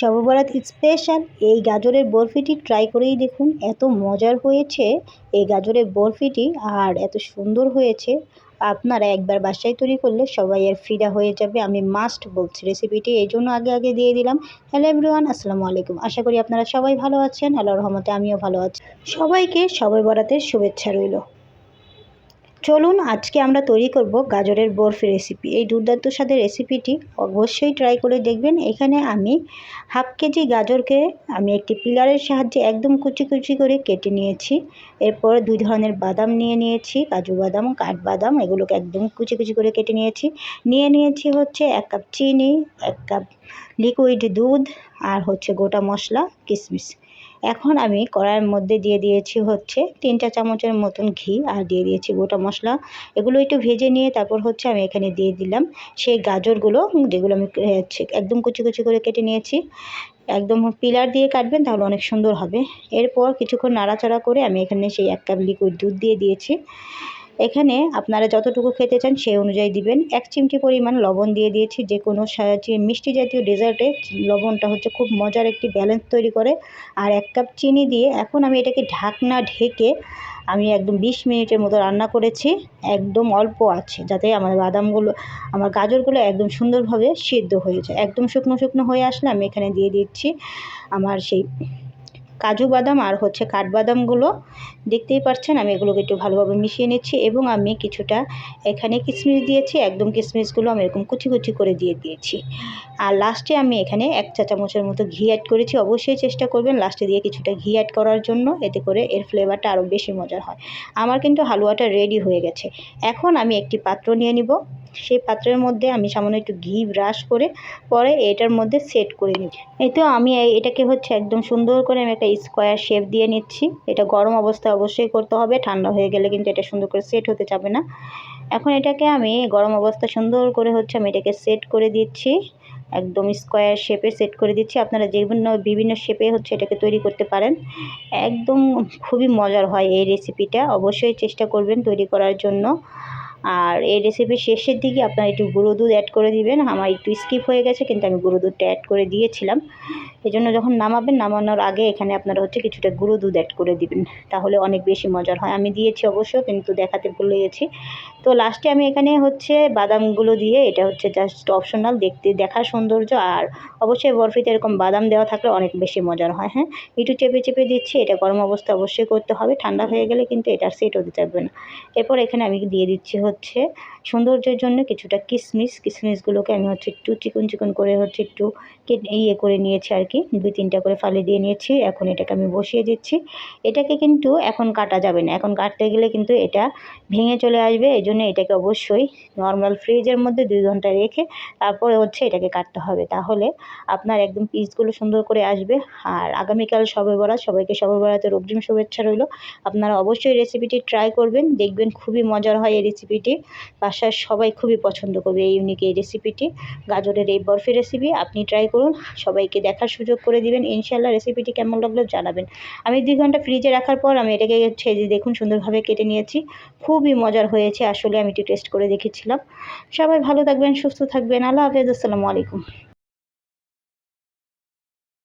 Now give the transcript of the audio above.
সর্ববরাত special, এই গাজরের বরফিটি try করেই দেখুন, এত মজার হয়েছে এই গাজরের বরফিটি আর এত সুন্দর হয়েছে। আপনারা একবার বাসায় তৈরি করলে সবাই আর ফিদা হয়ে যাবে, আমি মাস্ট বলছি রেসিপিটি এই জন্য আগে আগে দিয়ে দিলাম। হ্যালো এভরিওয়ান আসসালামু আলাইকুম। আশা করি আপনারা সবাই ভালো আছেন, আল্লাহর রহমতে আমিও ভালো আছি। সবাইকে সবাই বরাতের শুভেচ্ছা রইল। চলুন আজকে আমরা তৈরি করব গাজরের বরফি রেসিপি এই দুর্দান্ত স্বাদের রেসিপিটি অবশ্যই ট্রাই করে দেখবেন। এখানে আমি হাফ কেজি গাজরকে আমি একটি পিলারের সাহায্যে একদম কুচি কুচি করে কেটে নিয়েছি। এরপর দুই ধরনের বাদাম নিয়ে নিয়েছি, কাজু বাদাম কাঠবাদাম এগুলোকে একদম কুচি কুচি করে কেটে নিয়েছি। নিয়ে নিয়েছি হচ্ছে এক কাপ চিনি, এক কাপ লিকুইড দুধ, আর হচ্ছে গোটা মশলা কিশমিশ এখন আমি কড়াইয়ের মধ্যে দিয়ে দিয়েছি হচ্ছে তিনটা চামচের মতন ঘি আর দিয়ে দিয়েছি গোটা মশলা। এগুলো একটু ভেজে নিয়ে তারপর হচ্ছে আমি এখানে দিয়ে দিলাম সেই গাজরগুলো, যেগুলো আমি একদম কুচি কুচি করে কেটে নিয়েছি। একদম পিলার দিয়ে কাটবেন তাহলে অনেক সুন্দর হবে। এরপর কিছুক্ষণ নাড়াচাড়া করে আমি এখানে সেই এক কাপ লিকুইড দুধ দিয়ে দিয়েছি। এখানে আপনারা যতটুকু খেতে চান সেই অনুযায়ী দিবেন। এক চিমটি পরিমাণ লবণ দিয়ে দিয়েছি, যে কোনো মিষ্টি জাতীয় ডেজার্টে লবণটা হচ্ছে খুব মজার একটি ব্যালেন্স তৈরি করে। আর এক কাপ চিনি দিয়ে এখন আমি এটাকে ঢাকনা ঢেকে আমি একদম বিশ মিনিটের মতো রান্না করেছি। একদম অল্প আছে, যাতে আমার বাদামগুলো, আমার গাজরগুলো একদম সুন্দরভাবে সিদ্ধ হয়ে যায়। একদম শুকনো শুকনো হয়ে আসলে আমি এখানে দিয়ে দিচ্ছি আমার সেই কাজু বাদাম আর হচ্ছে কাঠবাদামগুলো। দেখতেই পাচ্ছেন আমি এগুলোকে একটু ভালোভাবে মিশিয়ে নিচ্ছি এবং আমি কিছুটা এখানে কিশমিশ দিয়েছি, একদম কিশমিশগুলো আমি এরকম কুচি কুচি করে দিয়ে দিয়েছি। আর লাস্টে আমি এখানে এক চা চামচের মতো ঘি অ্যাড করেছি, অবশ্যই চেষ্টা করবেন লাস্টে দিয়ে কিছুটা ঘি অ্যাড করার জন্য, এতে করে এর ফ্লেভারটা আরও বেশি মজার হয়। আমার কিন্তু হালুয়াটা রেডি হয়ে গেছে। এখন আমি একটি পাত্র নিয়ে নিব। সেই পাত্রের মধ্যে আমি সামান্য একটু ঘি ব্রাশ করে পরে এটার মধ্যে সেট করে নিই এই তো আমি এটাকে হচ্ছে একদম সুন্দর করে আমি একটা স্কোয়ার শেপ দিয়ে নিচ্ছি। এটা গরম অবস্থায় অবশ্যই করতে হবে। ঠান্ডা হয়ে গেলে কিন্তু এটা সুন্দর করে সেট হতে যাবে না। এখন এটাকে আমি গরম অবস্থা সুন্দর করে হচ্ছে আমি এটাকে সেট করে দিচ্ছি। একদম স্কোয়ার শেপে সেট করে দিচ্ছি। আপনারা বিভিন্ন বিভিন্ন শেপে হচ্ছে এটাকে তৈরি করতে পারেন। একদম খুবই মজার হয় এই রেসিপিটা অবশ্যই চেষ্টা করবেন তৈরি করার জন্য। আর এই রেসিপির শেষের দিকে আপনারা একটু গুঁড়ো দুধ অ্যাড করে দিবেন। আমার একটু স্কিপ হয়ে গেছে, কিন্তু আমি গুঁড়ো দুধটা অ্যাড করে দিয়েছিলাম। এই জন্য যখন নামাবেন, নামানোর আগে এখানে আপনারা হচ্ছে কিছুটা গুঁড়ো দুধ অ্যাড করে দিবেন। তাহলে অনেক বেশি মজার হয়। আমি দিয়েছি অবশ্য, কিন্তু দেখাতে ভুলে গেছি তো লাস্টে আমি এখানে হচ্ছে বাদামগুলো দিয়ে, এটা হচ্ছে জাস্ট অপশনাল দেখতে, দেখার সৌন্দর্য। আর অবশ্যই বরফিতে এরকম বাদাম দেওয়া থাকলে অনেক বেশি মজার হয় হ্যাঁ? একটু চেপে চেপে দিচ্ছি, এটা গরম অবস্থা অবশ্যই করতে হবে। ঠান্ডা হয়ে গেলে কিন্তু এটা সেট হতে চাইবে না। এরপর এখানে আমি দিয়ে দিচ্ছি হচ্ছে সৌন্দর্যের জন্য কিছুটা কিশমিশ কিশমিশগুলোকে আমি হচ্ছে একটু চিকন চিকন করে হচ্ছে একটু ইয়ে করে নিয়েছি আর কি। দুই তিনটা করে ফালি দিয়ে নিয়েছি, এখন এটাকে আমি বসিয়ে দিচ্ছি। এটাকে কিন্তু এখন কাটা যাবে না, এখন কাটতে গেলে কিন্তু এটা ভেঙে চলে আসবে, এই জন্য এটাকে অবশ্যই নর্মাল ফ্রিজের মধ্যে দুই ঘণ্টা রেখে তারপরে হচ্ছে এটাকে কাটতে হবে। তাহলে আপনার একদম পিসগুলো সুন্দর করে আসবে। আর আগামীকাল সবে বরাত সবাইকে সবে বরাতের অগ্রিম শুভেচ্ছা রইল। আপনারা অবশ্যই রেসিপিটি ট্রাই করবেন, দেখবেন খুবই মজার হয় এই রেসিপিটি। বাসার সবাই খুবই পছন্দ করবে এই ইউনিক এই রেসিপিটি। গাজরের এই বরফি রেসিপি আপনি ট্রাই করুন, সবাইকে দেখার সুযোগ করে দিবেন। ইনশাল্লাহ রেসিপিটি কেমন লাগল জানাবেন। আমি দুই ঘণ্টা ফ্রিজে রাখার পর আমি এটাকে ছেড়ে দেখুন সুন্দরভাবে কেটে নিয়েছি। খুবই মজার হয়েছে, আসলে আমি একটু টেস্ট করে দেখেছিলাম। সবাই ভালো থাকবেন, সুস্থ থাকবেন। আল্লাহ হাফেজ, আসসালামু আলাইকুম।